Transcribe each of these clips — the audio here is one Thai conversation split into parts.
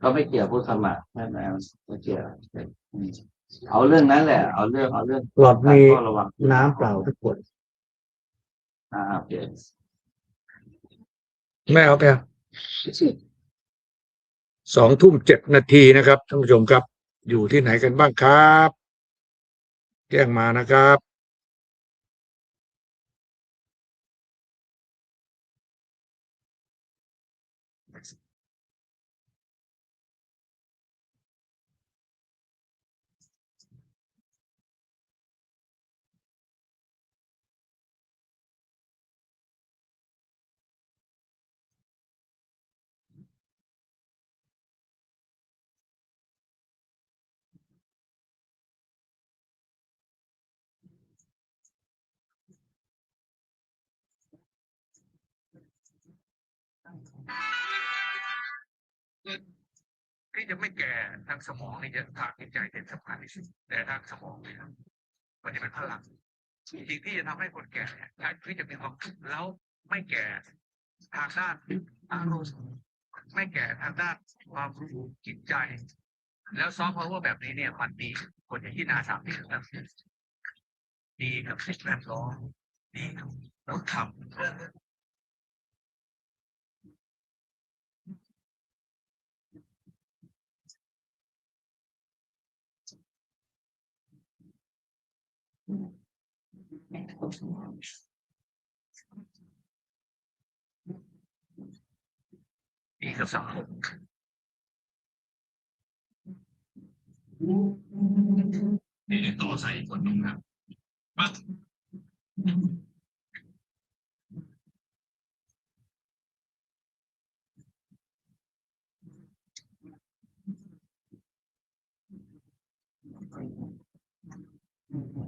ก็ไม่เกี่ยวผู้สมัครไม่ไม่ไม่เกี่ยวอืมเอาเรื่องนั้นแหละ เอาเรื่องเอาเรื่องหลอดการมีเฝ้าระวังน้ำเปล่าทุกขวดอ่าโอเคไม่เอาไปเอาสองทุ่มเจ็ดนาทีนะครับท่านผู้ชมครับ อยู่ที่ไหนกันบ้างครับ แจ้งมานะครับ ที่จะไม่แก่ทางสมองนี่จะทางจิตใจเป็นสำคัญที่สุดแต่ทางสมองเนี่ยมันจะเป็นพลังสิ่งที่จะทำให้คนแก่เนี่ยใช้ชีวิตจะมีความสุขแล้วไม่แก่ทางด้านอารมณ์ไม่แก่ทางด้านความรู้จิตใจ แล้วซอฟต์พาวเวอร์แบบนี้เนี่ยมันดีคนอย่างที่นาสามที่แบบดีกับสิ่งแวดล้อมดีกับวัฒนธ รรมดีกับสังคมนี่ต่อใส่อีกคนหนึงครับปั๊บไม่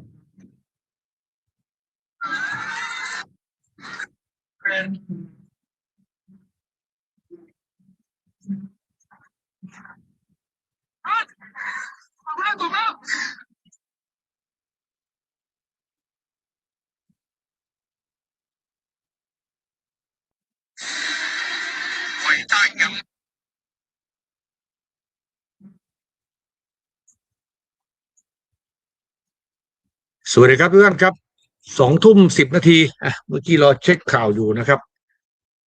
ได้ยังสวัสดีครับเพื่อนครับ สองทุ่มสิบนาทีอะเมื่อกี้เราเช็คข่าวอยู่นะครับ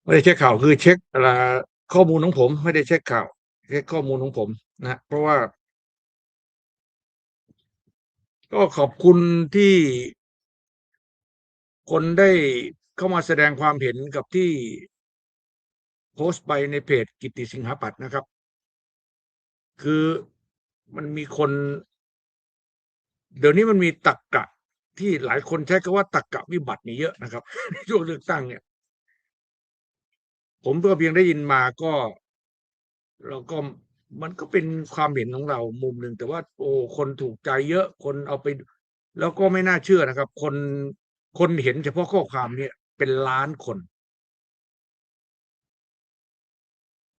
ไม่ได้เช็คข่าวคือเช็คเอ่อข้อมูลของผม ไม่ได้เช็คข่าวเช็คข้อมูลของผมนะเพราะว่า ก็ขอบคุณที่คนได้เข้ามาแสดงความเห็นกับที่โพสต์ไปในเพจกิติสิงหาปัตย์นะครับ คือมันมีคน เดี๋ยวนี้มันมีตักกะ ที่หลายคนใช้คำว่าตักกะวิบัตินี่เยอะนะครับในช่วงเลือกตั้งเนี่ย ผมก็เพียงได้ยินมาก็เราก็มันก็เป็นความเห็นของเรามุมหนึ่งแต่ว่า โอ้คนถูกใจเยอะ คนเอาไป แล้วก็ไม่น่าเชื่อนะครับ คนคนเห็นเฉพาะข้อความเนี่ยเป็นล้านคน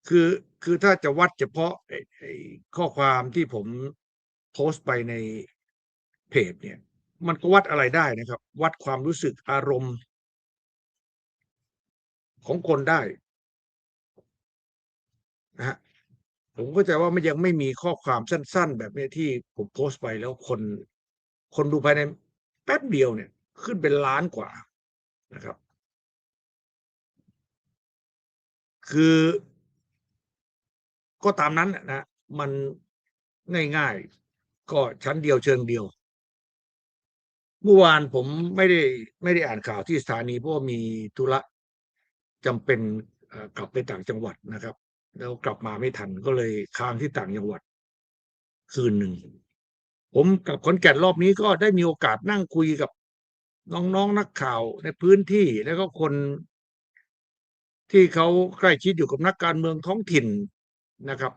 คือคือถ้าจะวัดเฉพาะข้อความที่ผมโพสต์ไปในเพจเนี่ย มันก็วัดอะไรได้นะครับ วัดความรู้สึกอารมณ์ของคนได้นะฮะผมก็จะว่ามันยังไม่มีข้อความสั้น ๆ แบบเนี้ยที่ผมโพสต์ไปแล้วคน คนดูภายในแป๊บเดียวเนี่ย ขึ้นเป็นล้านกว่านะครับ คือก็ตามนั้นนะนะมันง่าย ๆ ก็ชั้นเดียวเชิงเดียว เมื่อวานผมไม่ได้ไม่ได้อ่านข่าวที่สถานีเพราะว่ามีธุระจำเป็นกลับไปต่างจังหวัดนะครับ แล้วกลับมาไม่ทันก็เลยค้างที่ต่างจังหวัด คืนหนึ่ง ผมกับขอนแก่นรอบนี้ก็ได้มีโอกาสนั่งคุยกับน้องๆนักข่าวในพื้นที่แล้วก็คน ที่เขาใกล้ชิดอยู่กับนักการเมืองท้องถิ่นนะครับ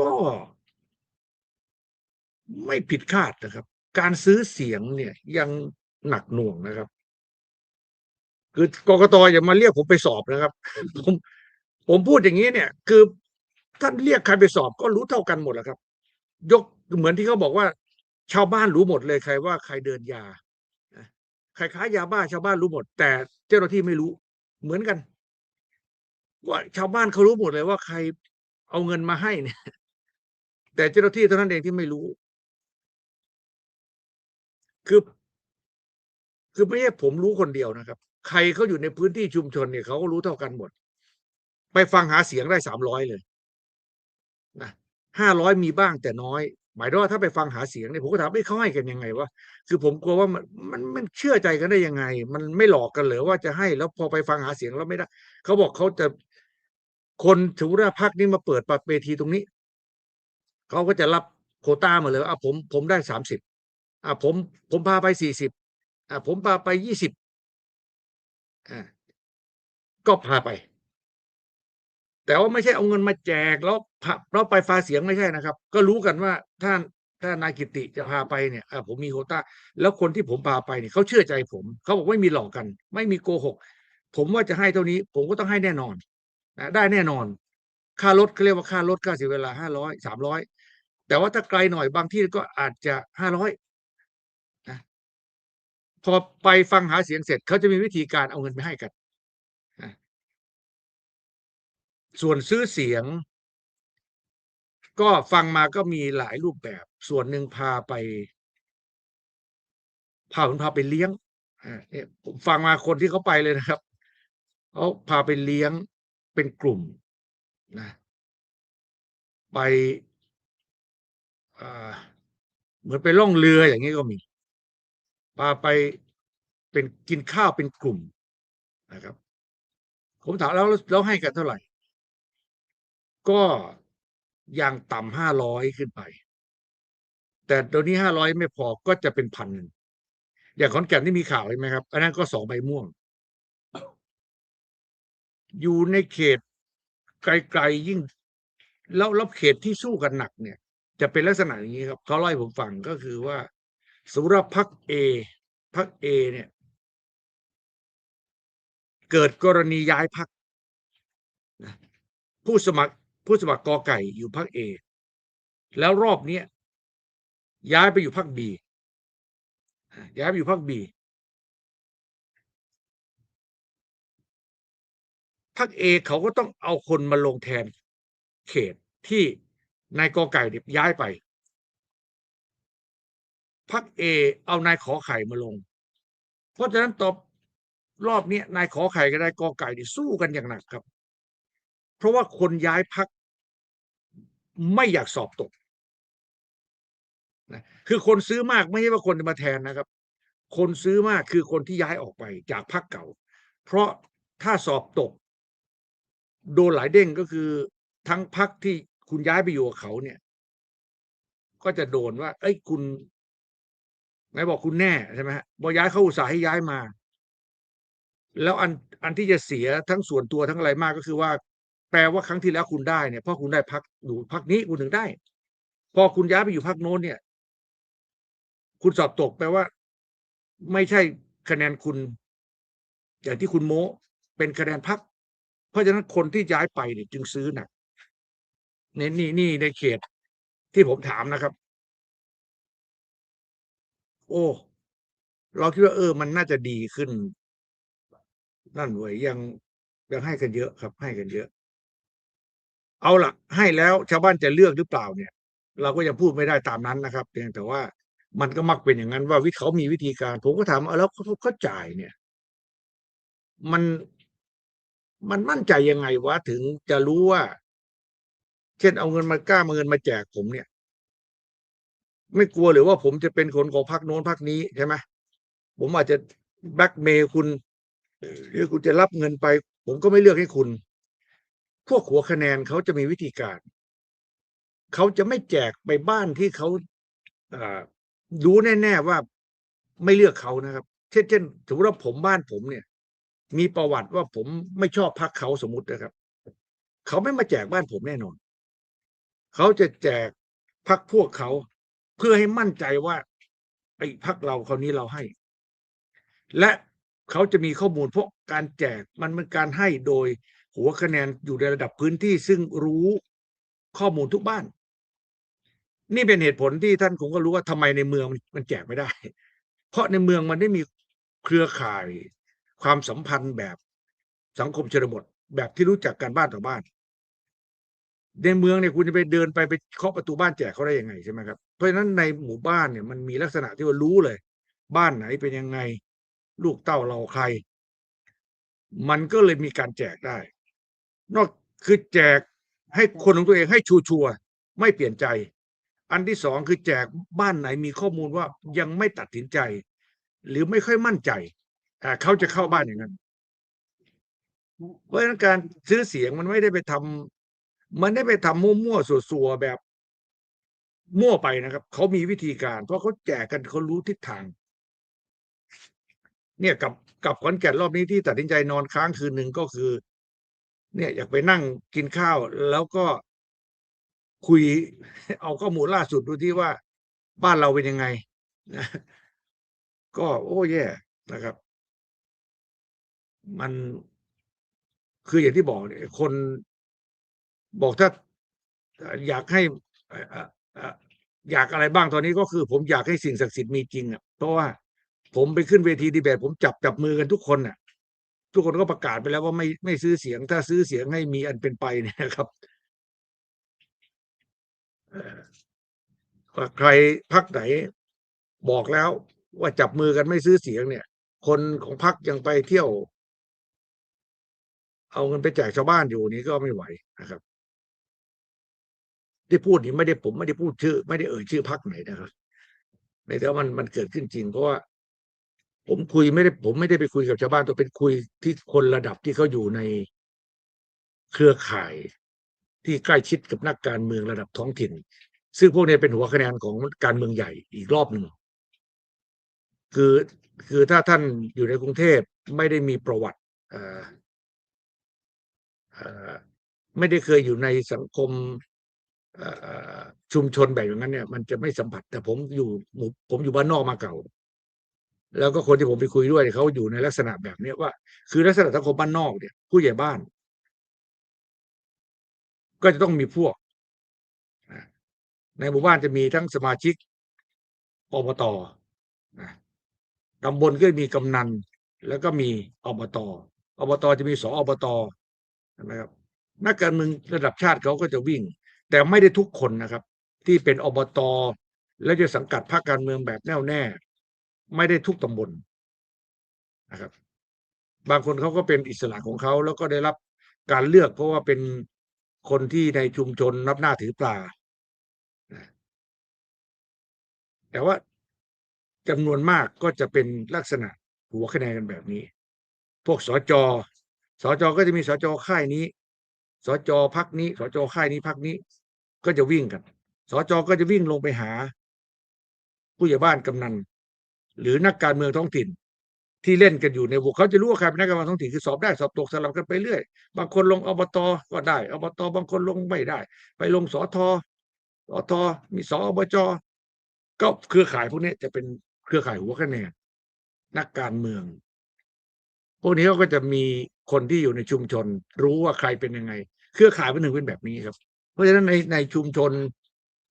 ก็ไม่ผิดคาดนะครับ การซื้อเสียงเนี่ยยังหนักหน่วงนะครับ คือกกตอย่ามาเรียกผมไปสอบนะครับ ผมผมพูดอย่างนี้เนี่ย คือท่านเรียกใครไปสอบก็รู้เท่ากันหมดแหละครับ ยกเหมือนที่เขาบอกว่า ชาวบ้านรู้หมดเลยใครว่าใครเดินยาใครค้ายาบ้าชาวบ้านรู้หมด แต่เจ้าหน้าที่ไม่รู้ เหมือนกัน ว่าชาวบ้านเขารู้หมดเลยว่าใครเอาเงินมาให้เนี่ย แต่เจ้าหน้าที่เท่านั้นเองที่ไม่รู้ คือคือไม่ใช่ผมรู้คนเดียวนะครับ ใครเขาอยู่ในพื้นที่ชุมชนเนี่ยเขาก็รู้เท่ากันหมด ไปฟังหาเสียงได้สามร้อยเลยนะห้าร้อยมีบ้างแต่น้อย หมายถึงว่าถ้าไปฟังหาเสียงเนี่ยผมก็ถามไอ้ยเขาให้กันยังไงวะคือผมกลัวว่ามันมันมันเชื่อใจกันได้ยังไง มันไม่หลอกกันเหรือว่าจะให้แล้วพอไปฟังหาเสียงแล้วไม่ได้เขาบอกเขาจะคนถือว่าพักนี้มาเปิดปเวทีตรงนี้เขาก็จะรับโคต้ามาเลยว่าอะผมผมได้สามสิบ อะผมผมพาไปสี่สิบอะผมพาไปยี่สิบอ่าก็พาไป แต่ว่าไม่ใช่เอาเงินมาแจกแล้วพาเราไปฟ้าเสียงไม่ใช่นะครับ ก็รู้กันว่าท่านถ้านายกิติจะพาไปเนี่ยอะผมมีโคต้า แล้วคนที่ผมพาไปเนี่ยเขาเชื่อใจผม เขาบอกไม่มีหลอกกัน ไม่มีโกหก ผมว่าจะให้เท่านี้ ผมก็ต้องให้แน่นอนนะได้แน่นอน ค่ารถเขาเรียกว่าค่ารถค่าเสียเวลาห้าร้อยสามร้อยแต่ว่าถ้าไกลหน่อยบางที่ก็อาจจะห้าร้อย พอไปฟังหาเสียงเสร็จเขาจะมีวิธีการเอาเงินไปให้กัน ส่วนซื้อเสียง ก็ฟังมาก็มีหลายรูปแบบ ส่วนหนึ่งพาไป พาผมพาไปเลี้ยงเนี่ยผมฟังมาคนที่เขาไปเลยนะครับเขาพาไปเลี้ยงเป็นกลุ่มนะไปเหมือนไปล่องเรืออย่างนี้ก็มี พาไปเป็นกินข้าวเป็นกลุ่มนะครับ ผมถามแล้วแล้วให้กันเท่าไหร่ ก็อย่างต่ำห้าร้อยขึ้นไป แต่ตัวนี้ห้าร้อยไม่พอก็จะเป็นพันหนึ่งอย่างขอนแก่นที่มีข่าวเห็นไหมครับ อันนั้นก็สองใบม่วง อยู่ในเขตไกลๆยิ่ง แล้วแล้วเขตที่สู้กันหนักเนี่ย จะเป็นลักษณะอย่างนี้ครับ เขาเล่าให้ผมฟังก็คือว่า สุรพักเอพักเอเนี่ย เกิดกรณีย้ายพักนะผู้สมัครผู้สมัครกอไก่อยู่พักเอแล้วรอบเนี้ยย้ายไปอยู่พักบีย้ายไปอยู่พักบีพักเอเขาก็ต้องเอาคนมาลงแทนเขตที่นายกอไก่เนี่ยย้ายไป พักเอเอานายขอไข่มาลง เพราะฉะนั้นตอบรอบนี้นายขอไข่กับนายกอไก่นี่สู้กันอย่างหนักครับ เพราะว่าคนย้ายพักไม่อยากสอบตกนะคือคนซื้อมากไม่ใช่ว่าคนจะมาแทนนะครับ คนซื้อมากคือคนที่ย้ายออกไปจากพรรคเก่า เพราะถ้าสอบตก โดนหลายเด้งก็คือทั้งพรรคที่คุณย้ายไปอยู่กับเขาเนี่ย ก็จะโดนว่า เอ้ยคุณ ไหนบอกคุณแน่ใช่ไหมฮะบอกย้ายเขาอุตส่าห์ให้ย้ายมา แล้วอันอันที่จะเสียทั้งส่วนตัวทั้งอะไรมากก็คือว่า แปลว่าครั้งที่แล้วคุณได้เนี่ยเพราะคุณได้พักอยู่พักนี้คุณถึงได้ พอคุณย้ายไปอยู่พักโน้นเนี่ย คุณสอบตกแปลว่า ไม่ใช่คะแนนคุณ อย่างที่คุณโม้เป็นคะแนนพัก เพราะฉะนั้นคนที่ย้ายไปเนี่ยจึงซื้อหนักนี่นี่นี่ในเขตที่ผมถามนะครับ โอ้ เราคิดว่าเออ มันน่าจะดีขึ้น นั่นเว้ยยังยังให้กันเยอะครับ ให้กันเยอะ เอาละให้แล้วชาวบ้านจะเลือกหรือเปล่าเนี่ย เราก็ยังพูดไม่ได้ตามนั้นนะครับเพียงแต่ว่ามันก็มักเป็นอย่างนั้นว่าวิเขามีวิธีการ ผมก็ถามเอาแล้วเขาเขาจ่ายเนี่ย มันมันมั่นใจยังไงวะถึงจะรู้ว่า เช่นเอาเงินมากล้ามาเงินมาแจกผมเนี่ย ไม่กลัวหรือว่าผมจะเป็นคนของพรรคโน้นพรรคนี้ใช่ไหมผมอาจจะแบ็กเมย์คุณ หรือคุณจะรับเงินไป ผมก็ไม่เลือกให้คุณ พวกหัวคะแนนเขาจะมีวิธีการ เขาจะไม่แจกไปบ้านที่เขารู้แน่ ๆว่าไม่เลือกเขานะครับ เช่นเช่นสมมติว่าผมบ้านผมเนี่ย มีประวัติว่าผมไม่ชอบพักเขาสมมตินะครับ เขาไม่มาแจกบ้านผมแน่นอน เขาจะแจกพักพวกเขา เพื่อให้มั่นใจว่าไอ้พักเราคราวนี้เราให้ และเขาจะมีข้อมูลเพราะการแจกมันเป็นการให้โดย หัวคะแนนอยู่ในระดับพื้นที่ซึ่งรู้ข้อมูลทุกบ้าน นี่เป็นเหตุผลที่ท่านคงก็รู้ว่าทำไมในเมืองมันแจกไม่ได้ เพราะในเมืองมันไม่มีเครือข่าย ความสัมพันธ์แบบสังคมชนบทแบบที่รู้จักกันบ้านต่อบ้าน ในเมืองเนี่ยคุณจะไปเดินไปไปเคาะประตูบ้านแจกเขาได้ยังไงใช่ไหมครับเพราะฉะนั้นในหมู่บ้านเนี่ยมันมีลักษณะที่ว่ารู้เลย บ้านไหนเป็นยังไง ลูกเต้าเราใคร มันก็เลยมีการแจกได้ นอกคือแจกให้คนของตัวเองให้ชัวร์ๆไม่เปลี่ยนใจ อันที่สองคือแจกบ้านไหนมีข้อมูลว่ายังไม่ตัดสินใจ หรือไม่ค่อยมั่นใจอ่เขาจะเข้าบ้านอย่างนั้นเพราะฉะนั้นการซื้อเสียงมันไม่ได้ไปทำ มันได้ไปทำมั่วๆสัวๆแบบมั่วไปนะครับ เขามีวิธีการ เพราะเขาแจกกันเขารู้ทิศทาง เนี่ยกับกับขอนแก่นรอบนี้ที่ตัดสินใจนอนค้างคืนหนึ่งก็คือ เนี่ยอยากไปนั่งกินข้าว แล้วก็คุยเอาข้อมูลล่าสุดดูที่ว่า บ้านเราเป็นยังไงนะก็โอ้แย่นะครับ มันคืออย่างที่บอกเนี่ยคน บอกถ้าอยากให้อยากอะไรบ้างตอนนี้ก็คือ ผมอยากให้สิ่งศักดิ์สิทธิ์มีจริงอะเพราะว่าผมไปขึ้นเวทีดีเบตผมจับจับมือกันทุกคนน่ะ ทุกคนก็ประกาศไปแล้วว่าไม่ไม่ซื้อเสียง ถ้าซื้อเสียงให้มีอันเป็นไปเนี่ยครับใครพักไหนบอกแล้วว่าจับมือกันไม่ซื้อเสียงเนี่ย คนของพักยังไปเที่ยว เอาเงินไปแจกชาวบ้านอยู่นี้ก็ไม่ไหวนะครับ ที่พูดนี่ไม่ได้ผมไม่ได้พูดชื่อ ไม่ได้เอ่ยชื่อพักไหนนะครับในแต่ว่ามันมันเกิดขึ้นจริงเพราะว่าผมคุยไม่ได้ผมไม่ได้ไปคุยกับชาวบ้านตัวเป็นคุยที่คนระดับที่เขาอยู่ในเครือข่ายที่ใกล้ชิดกับนักการเมืองระดับท้องถิ่น ซึ่งพวกนี้เป็นหัวคะแนนของการเมืองใหญ่อีกรอบหนึ่งคือคือถ้าท่านอยู่ในกรุงเทพไม่ได้มีประวัติไม่ได้เคยอยู่ในสังคม ชุมชนแบบอย่างนั้นเนี่ยมันจะไม่สัมผัส แต่ผมอยู่ผมอยู่บ้านนอกมาเก่า แล้วก็คนที่ผมไปคุยด้วยเขาอยู่ในลักษณะแบบเนี้ยว่า คือลักษณะสังคมบ้านนอกเนี่ย ผู้ใหญ่บ้าน ก็จะต้องมีพวกในหมู่บ้านจะมีทั้งสมาชิกอบตตำบลก็มีกำนัน แล้วก็มีอบตอบตจะมีสอบตใช่ไหมครับนักการเมืองระดับชาติเขาก็จะวิ่ง แต่ไม่ได้ทุกคนนะครับ ที่เป็นอบตแล้วจะสังกัดพรรคการเมืองแบบแน่วแน่ ไม่ได้ทุกตำบลนะครับ บางคนเขาก็เป็นอิสระของเขาแล้วก็ได้รับการเลือกเพราะว่าเป็นคนที่ในชุมชนนับหน้าถือปลาแต่ว่าจำนวนมากก็จะเป็นลักษณะหัวคะแนนกันแบบนี้ พวกสจสจก็จะมีสจค่ายนี้สจพักนี้สจค่ายนี้พักนี้ ก็จะวิ่งกันสจก็จะวิ่งลงไปหา ผู้ใหญ่บ้านกำนันหรือนักการเมืองท้องถิ่น ที่เล่นกันอยู่ในวงเขาจะรู้ว่าใครเป็นนักการเมืองท้องถิ่นคือสอบได้สอบตกสลับกันไปเรื่อย บางคนลงอบตก็ได้อบตบางคนลงไม่ได้ ไปลงสอทอสอทอมีสอบจก็เครือข่ายพวกนี้จะเป็นเครือข่ายหัวคะแนนนักการเมือง พวกนี้เขาก็จะมีคนที่อยู่ในชุมชน รู้ว่าใครเป็นยังไง เครือข่ายเป็นหนึ่งเป็นแบบนี้ครับ ราะฉะนั้นในในชุมชน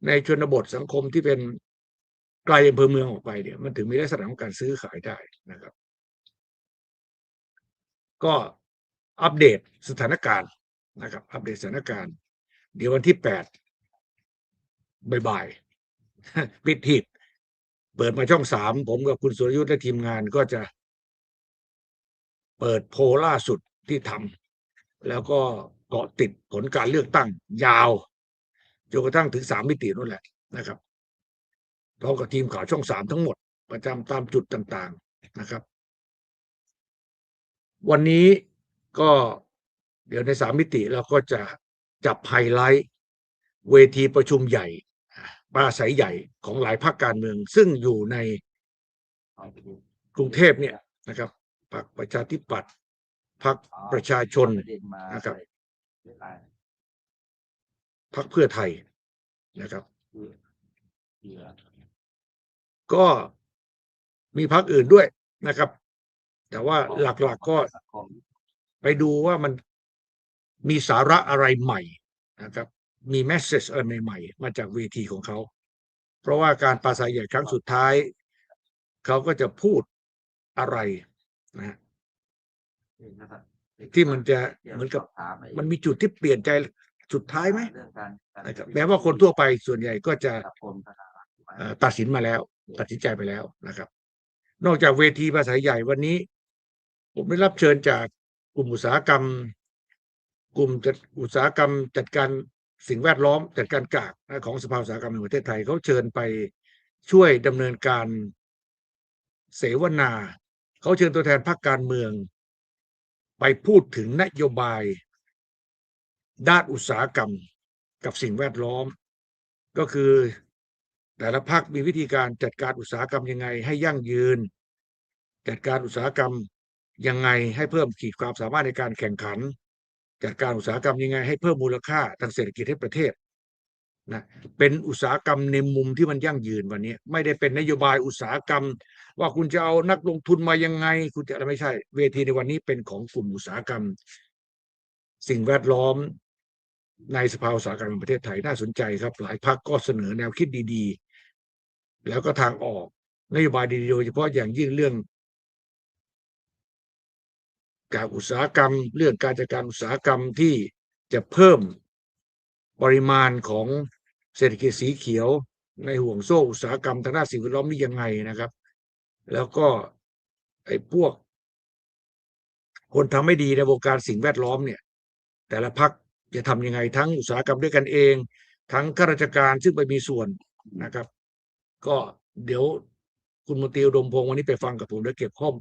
ในชนบทสังคมที่เป็นไกลอำเภอเมืองออกไปเนี่ยมันถึงมีลักษณะของการซื้อขายได้นะครับ ก็อัปเดตสถานการณ์นะครับ อัปเดตสถานการณ์ เดี๋ยววันที่แปดบ่ายๆปิดหีบเปิดมาช่องสามผมกับคุณสุรยุทธ์และทีมงานก็จะ เปิดโพลล่าสุดที่ทำแล้วก็ เกาะติดผลการเลือกตั้ง ยาวจนกระทั่งถึงสามมิตินั่นแหละนะครับพร้อมกับทีมข่าวช่องสามทั้งหมด ประจำตามจุดต่างๆนะครับ วันนี้ก็เดี๋ยวในสามมิติเราก็จะจับไฮไลท์ เวทีประชุมใหญ่ปราศัยใหญ่ของหลายภาคการเมือง ซึ่งอยู่ในกรุงเทพเนี่ยนะครับพรรคประชาธิปัตย์พรรคประชาชนนะครับ พรรคเพื่อไทยนะครับ ก็มีพรรคอื่นด้วยนะครับ แต่ว่าหลักๆกก็ไปดูว่ามันมีสาระอะไรใหม่นะครับ มีแมสเซจอะไรใหม่ๆมาจากเวทีของเขา เพราะว่าการปราศัยใหญ่ครั้งสุดท้าย เขาก็จะพูดอะไรนะฮะ ที่มันจะเหมือนกับสถาไอ้มันมีจุดที่เปลี่ยนใจสุดท้ายไหมเรื่องการการนะครับแม้ว่าคนทั่วไปส่วนใหญ่ก็จะกับกรมธนารักษ์เอ่อตัดสินมาแล้ว ตัดสินใจไปแล้วนะครับ นอกจากเวทีภาษาใหญ่วันนี้ ผมได้รับเชิญจากกลุ่มอุตสาหกรรม กลุ่มจัดอุตสาหกรรม จัดการสิ่งแวดล้อม จัดการกากนะของสภาอุตสาหกรรมแห่งประเทศไทยเขาเชิญไปช่วยดำเนินการเสวนาเขาเชิญตัวแทนพรรคการเมือง ไปพูดถึงนโยบายด้านอุตสาหกรรมกับสิ่งแวดล้อม ก็คือแต่ละภาคมีวิธีการจัดการอุตสาหกรรมยังไง ให้ยั่งยืน จัดการอุตสาหกรรมยังไงให้เพิ่มขีดความสามารถในการแข่งขัน จัดการอุตสาหกรรมยังไงให้เพิ่มมูลค่าทางเศรษฐกิจให้ประเทศ นะเป็นอุตสาหกรรมในมุมที่มันยั่งยืนวันนี้ ไม่ได้เป็นนโยบายอุตสาหกรรม ว่าคุณจะเอานักลงทุนมายังไง คุณจะอะไรไม่ใช่ เวทีในวันนี้เป็นของกลุ่มอุตสาหกรรม สิ่งแวดล้อมในสภาอุตสาหกรรมแห่งประเทศไทยน่าสนใจครับ หลายพรรคก็เสนอแนวคิดดีๆ แล้วก็ทางออกนโยบายดีๆโดยเฉพาะอย่างยิ่งเรื่อง การอุตสาหกรรม เรื่องการจัดการอุตสาหกรรมที่จะเพิ่มปริมาณของ เศรษฐกิจสีเขียวในห่วงโซ่อุตสาหกรรมทางด้านสิ่งแวดล้อมนี่ยังไงนะครับ แล้วก็ไอ้พวก คนทำไม่ดีในวงการสิ่งแวดล้อมเนี่ย แต่ละพักจะทำยังไงทั้งอุตสาหกรรมด้วยกันเอง ทั้งข้าราชการซึ่งไปมีส่วนนะครับ ก็เดี๋ยวคุณมนตรีอุดมพงศ์วันนี้ไปฟังกับผมแล้วเก็บข้อม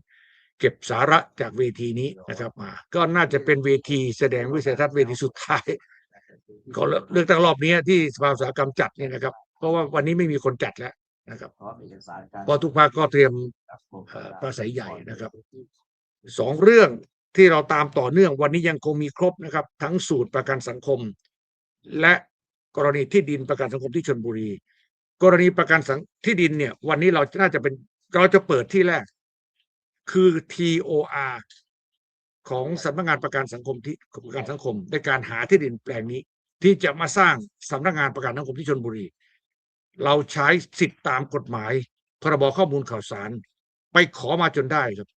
เก็บสาระจากเวทีนี้นะครับมาก็น่าจะเป็นเวทีแสดงวิสัยทัศน์เวทีสุดท้าย ก็เลือกตั้งรอบนี้ที่สภาอุตสาหกรรมจัดเนี่ยนะครับ เพราะว่าวันนี้ไม่มีคนจัดแล้วนะครับพร้อมเอกสารการเพราะทุกภาคก็เตรียมกับกรมธเอ่อนารักษ์ปราศัยใหญ่นะครับสองเรื่องที่เราตามต่อเนื่องวันนี้ยังคงมีครบนะครับ ทั้งสูตรประกันสังคม และกรณีที่ดินประกันสังคมที่ชนบุรี กรณีประกันสังที่ดินเนี่ย วันนี้เราน่าจะเป็นเราจะเปิดที่แรก คือ TOR ของสำนักงานประกันสังคมที่ประกันสังคมในการหาที่ดินแปลงนี้ ที่จะมาสร้างสำนักงานประกันสังคมที่ชนบุรี เราใช้สิทธิ์ตามกฎหมาย พรบข้อมูลข่าวสาร ไปขอมาจนได้ครับ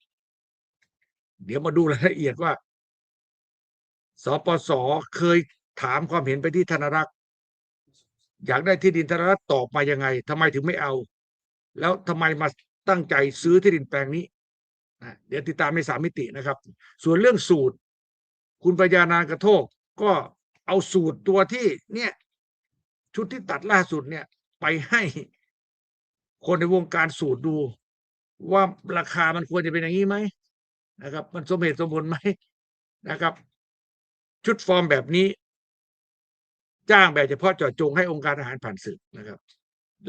เดี๋ยวมาดูรายละเอียดว่า สปสเคยถามความเห็นไปที่ธนรักษ์อยากได้ที่ดินธนรักษ์ตอบมายังไงทำไมถึงไม่เอา แล้วทำไมมาตั้งใจซื้อที่ดินแปลงนี้นะเดี๋ยวติดตามในสามมิตินะครับ ส่วนเรื่องสูตร คุณปัญญานานกระโทกก็ เอาสูตรตัวที่เนี่ย ชุดที่ตัดล่าสุดเนี่ย ไปให้คนในวงการสูตรดู ว่าราคามันควรจะเป็นอย่างนี้ไหมนะครับ มันสมเหตุสมผลไหมนะครับ ชุดฟอร์มแบบนี้ จ้างแบบเฉพาะเจาะจงให้องค์การทหารผ่านศึกนะครับ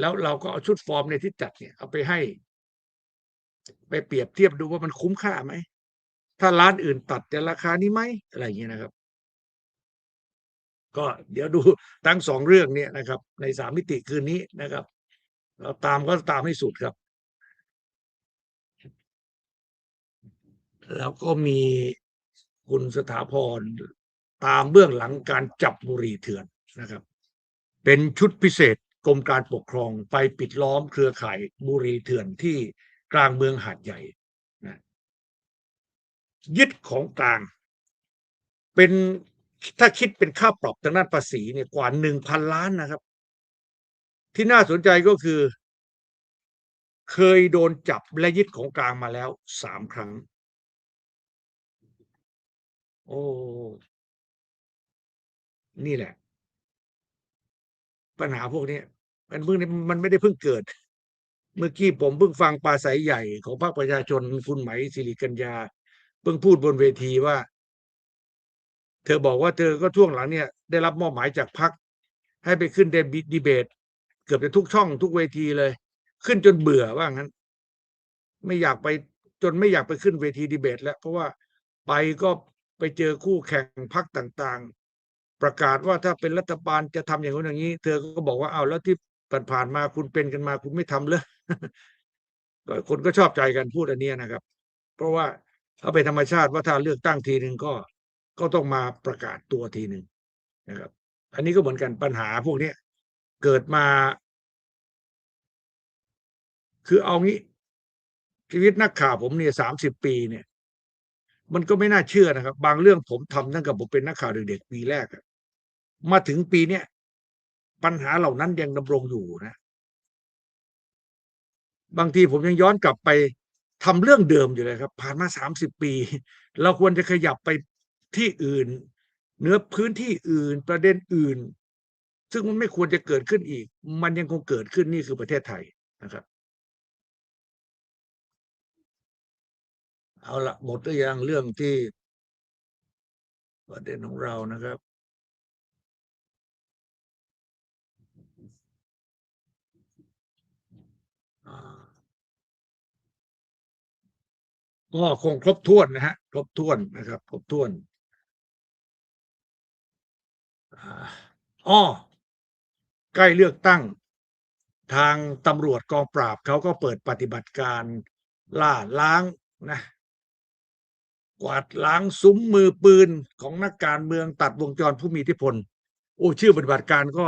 แล้วเราก็เอาชุดฟอร์มในที่จัดเนี่ย เอาไปให้ ไปเปรียบเทียบดูว่ามันคุ้มค่าไหมถ้าร้านอื่นตัดจะราคานี้ไหมอะไรอย่างเงี้ยนะครับ ก็เดี๋ยวดูทั้งสองเรื่องเนี่ยนะครับ ในสามมิติคืนนี้นะครับ เราตามก็ตามให้สุดครับ แล้วก็มีคุณสถาพรตามเบื้องหลังการจับบุรีเถื่อนนะครับ เป็นชุดพิเศษกรมการปกครองไปปิดล้อมเครือข่ายบุรีเถื่อนที่กลางเมืองหาดใหญ่นะยึดของกลาง เป็น ถ้าคิดเป็นค่าปรับทางด้านภาษีเนี่ยกว่าหนึ่งพันล้านนะครับ ที่น่าสนใจก็คือ เคยโดนจับและยึดของกลางมาแล้วสามครั้ง โอ้นี่แหละ ปัญหาพวกนี้มันเพิ่งมันไม่ได้เพิ่งเกิด เมื่อกี้ผมเพิ่งฟังปราศัยใหญ่ของพรรคประชาชนคุณไหมสิริกัญญาเพิ่งพูดบนเวทีว่า เธอบอกว่าเธอก็ช่วงหลังเนี่ยได้รับมอบหมายจากพรรคให้ไปขึ้นเดดีเบต เกือบจะทุกช่องทุกเวทีเลย ขึ้นจนเบื่อว่างั้น ไม่อยากไปจนไม่อยากไปขึ้นเวทีดีเบต แล้ว เพราะว่าไปก็ไปเจอคู่แข่งพรรคต่างๆ ประกาศว่าถ้าเป็นรัฐบาลจะทำอย่างนู้นอย่างนี้ เธอก็บอกว่าเอาแล้วที่ผ่านๆมาคุณเป็นกันมาคุณไม่ทำเลยก็คนก็ชอบใจกันพูดอันนี้นะครับ เพราะว่าเขาเป็นธรรมชาติว่าถ้าเลือกตั้งทีหนึ่งก็ ก็ต้องมาประกาศตัวทีหนึ่งนะครับ อันนี้ก็เหมือนกันปัญหาพวกนี้เกิดมา คือเอางี้ ชีวิตนักข่าวผมเนี่ยสามสิบปีเนี่ย มันก็ไม่น่าเชื่อนะครับ บางเรื่องผมทำตั้งแต่ผมเป็นนักข่าวเด็กๆปีแรกมาถึงปีเนี้ยปัญหาเหล่านั้นยังดำรงอยู่นะ บางทีผมยังย้อนกลับไปทำเรื่องเดิมอยู่เลยครับ ผ่านมาสามสิบปี เราควรจะขยับไป ที่อื่น เนื้อพื้นที่อื่นประเด็นอื่น ซึ่งมันไม่ควรจะเกิดขึ้นอีก มันยังคงเกิดขึ้นนี่คือประเทศไทยนะครับ เอาละหมดหรือยังเรื่องที่ประเด็นของเรานะครับก็คงครบถ้วนนะฮะ ครบถ้วนนะครับ ครบถ้วน อ้อใกล้เลือกตั้ง ทางตำรวจกองปราบเขาก็เปิดปฏิบัติการล่าล้างนะ กวาดล้างซุ้มมือปืนของนักการเมืองตัดวงจรผู้มีอิทธิพล โอ้ชื่อปฏิบัติการก็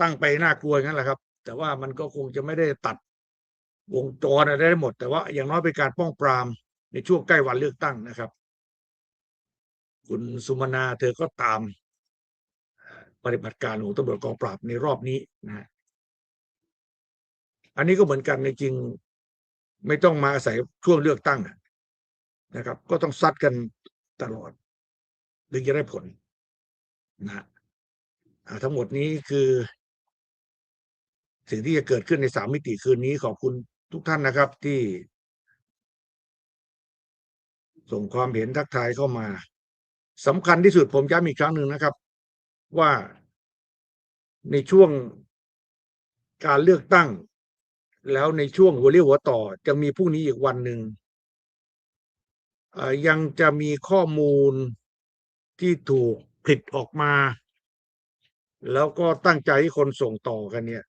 ตั้งไปน่ากลัวงั้นแหละครับ แต่ว่ามันก็คงจะไม่ได้ตัดวงจรอะไรได้หมด แต่ว่าอย่างน้อยเป็นการป้องปรามในช่วงใกล้วันเลือกตั้งนะครับ คุณสุมนาเธอก็ตาม ปฏิบัติการของตำรวจกองปราบในรอบนี้นะฮะอันนี้ก็เหมือนกันในจริงไม่ต้องมาอาศัยช่วงเลือกตั้งนะครับ ก็ต้องซัดกันตลอดถึงจะได้ผลนะฮะทั้งหมดนี้คือ สิ่งที่จะเกิดขึ้นในสามมิติคืนนี้ขอบคุณทุกท่านนะครับที่ ส่งความเห็นทักทายเข้ามาสำคัญที่สุดผมย้ำอีกครั้งหนึ่งนะครับ ว่าในช่วงการเลือกตั้ง แล้วในช่วงหัวเรียวหัวต่อจะมีพรุ่งนี้อีกวันหนึ่งยังจะมีข้อมูลที่ถูกผลิตออกมา แล้วก็ตั้งใจให้คนส่งต่อกันเนี่ย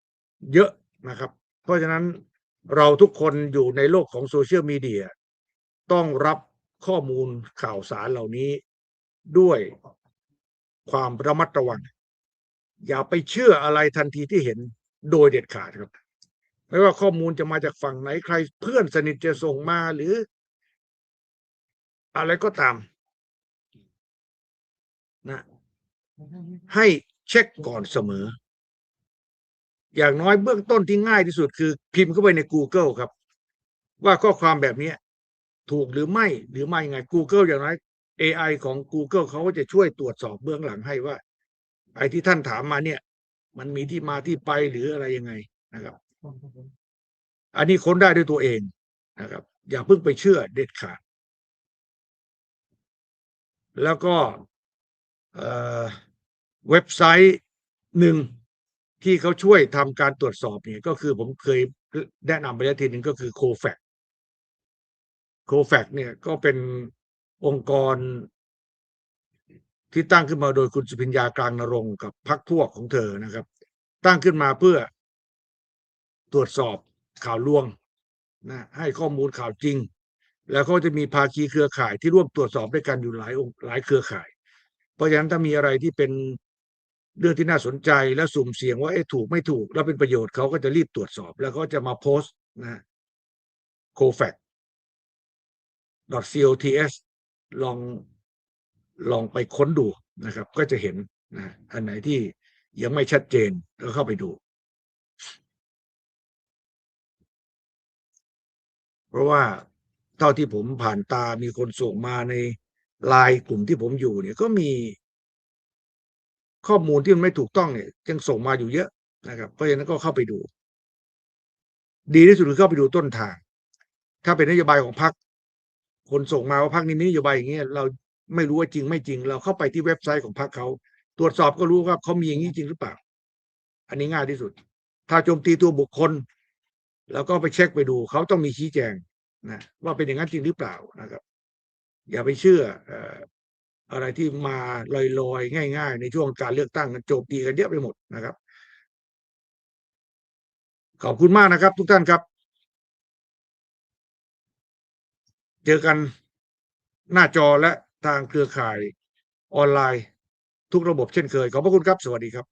เยอะนะครับ เพราะฉะนั้นเราทุกคนอยู่ในโลกของโซเชียลมีเดียต้องรับข้อมูลข่าวสารเหล่านี้ด้วย ความระมัดระวัง อย่าไปเชื่ออะไรทันทีที่เห็นโดยเด็ดขาดครับ ไม่ว่าข้อมูลจะมาจากฝั่งไหนใครเพื่อนสนิทจะส่งมาหรือ อะไรก็ตามนะให้เช็คก่อนเสมอ อย่างน้อยเบื้องต้นที่ง่ายที่สุดคือ พิมพ์เข้าไปใน Google ครับ ว่าข้อความแบบนี้ถูกหรือไม่หรือไม่ยังไง Google อย่างน้อย AI ของ Google เขาก็จะช่วยตรวจสอบเบื้องหลังให้ว่าไอ้ที่ท่านถามมาเนี่ย มันมีที่มาที่ไปหรืออะไรยังไงนะครับ อันนี้ค้นได้ด้วยตัวเองนะครับ อย่าเพิ่งไปเชื่อเด็ดขาด แล้วก็เอ่อเว็บไซต์หนึ่งที่เขาช่วยทำการตรวจสอบเนี่ยก็คือผมเคยแนะนำไปแล้วทีหนึ่งก็คือ c o f a c c o f a c เนี่ยก็เป็น องค์กรที่ตั้งขึ้นมาโดยคุณสุพิญญากลางนรงกับพรรคพวกของเธอนะครับ ตั้งขึ้นมาเพื่อตรวจสอบข่าวลวงนะให้ข้อมูลข่าวจริง แล้วก็จะมีภาคีเครือข่ายที่ร่วมตรวจสอบด้วยกันอยู่หลายองค์หลายเครือข่าย เพราะฉะนั้นถ้ามีอะไรที่เป็นเรื่องที่น่าสนใจและสุ่มเสี่ยงว่าเอ๊ะถูกไม่ถูก แล้วเป็นประโยชน์เขาก็จะรีบตรวจสอบ แล้วก็จะมาโพสต์นะ cofac cots ลองลองไปค้นดูนะครับ ก็จะเห็นนะอันไหนที่ยังไม่ชัดเจนก็เข้าไปดู เพราะว่าเท่าที่ผมผ่านตามีคนส่งมาในไลน์กลุ่มที่ผมอยู่เนี่ยก็มีข้อมูลที่มันไม่ถูกต้องเนี่ยยังส่งมาอยู่เยอะนะครับ เพราะฉะนั้นก็เข้าไปดู ดีที่สุดคือเข้าไปดูต้นทาง ถ้าเป็นนโยบายของพรรค คนส่งมาว่าพรรคนี้มีนโยบายอย่างเงี้ยเราไม่รู้ว่าจริงไม่จริง เราเข้าไปที่เว็บไซต์ของพรรคเขาตรวจสอบก็รู้ครับเขามีอย่างนี้จริงหรือเปล่า อันนี้ง่ายที่สุด ถ้าโจมตีตัวบุคคล แล้วก็ไปเช็คไปดูเขาต้องมีชี้แจงนะว่าเป็นอย่างนั้นจริงหรือเปล่านะครับ อย่าไปเชื่อเอ่ออะไรที่มาลอยๆ ง่าย ๆ ในช่วงการเลือกตั้งโจมตีกันเยอะไปหมดนะครับ ขอบคุณมากนะครับ ทุกท่านครับ เจอกันหน้าจอและทางเครือข่ายออนไลน์ทุกระบบเช่นเคย ขอบพระคุณครับ สวัสดีครับ